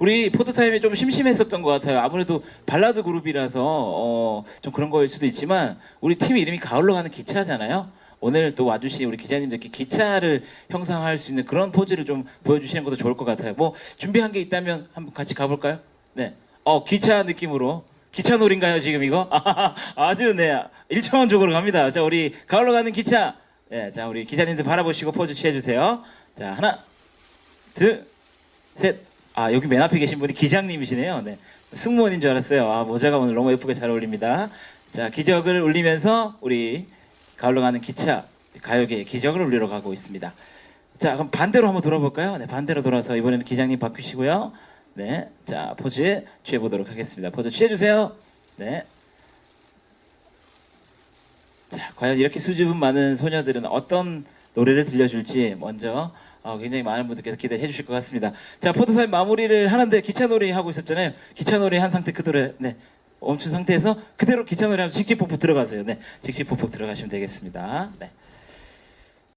우리 포토타임이 좀 심심했었던 것 같아요. 아무래도 발라드 그룹이라서 어, 좀 그런 거일 수도 있지만 우리 팀 이름이 가을로 가는 기차잖아요. 오늘 또 와주신 우리 기자님들께 기차를 형상화할 수 있는 그런 포즈를 좀 보여주시는 것도 좋을 것 같아요. 뭐 준비한 게 있다면 한번 같이 가볼까요? 네. 어 기차 느낌으로 기차 놀인가요 지금 이거? 아주 네 일차원적으로 갑니다. 자 우리 가을로 가는 기차. 네, 자 우리 기자님들 바라보시고 포즈 취해주세요. 자 하나, 둘, 셋. 아 여기 맨 앞에 계신 분이 기장님이시네요. 네. 승무원인 줄 알았어요. 아 모자가 오늘 너무 예쁘게 잘 어울립니다. 자 기적을 울리면서 우리 가을로 가는 기차 가요계의 기적을 울리러 가고 있습니다. 자 그럼 반대로 한번 돌아볼까요? 네 반대로 돌아서 이번에는 기장님 바꾸시고요. 네, 자 포즈 취해 보도록 하겠습니다. 포즈 취해 주세요. 네. 자 과연 이렇게 수줍음 많은 소녀들은 어떤 노래를 들려줄지 먼저 어, 굉장히 많은 분들께서 기대해 주실 것 같습니다. 자 포토타임 마무리를 하는데 기차 놀이 하고 있었잖아요. 기차 놀이 한 상태 그대로 네 멈춘 상태에서 그대로 기차 놀이 하면서 직직 폭포 들어가세요. 네, 직직 폭포 들어가시면 되겠습니다. 네.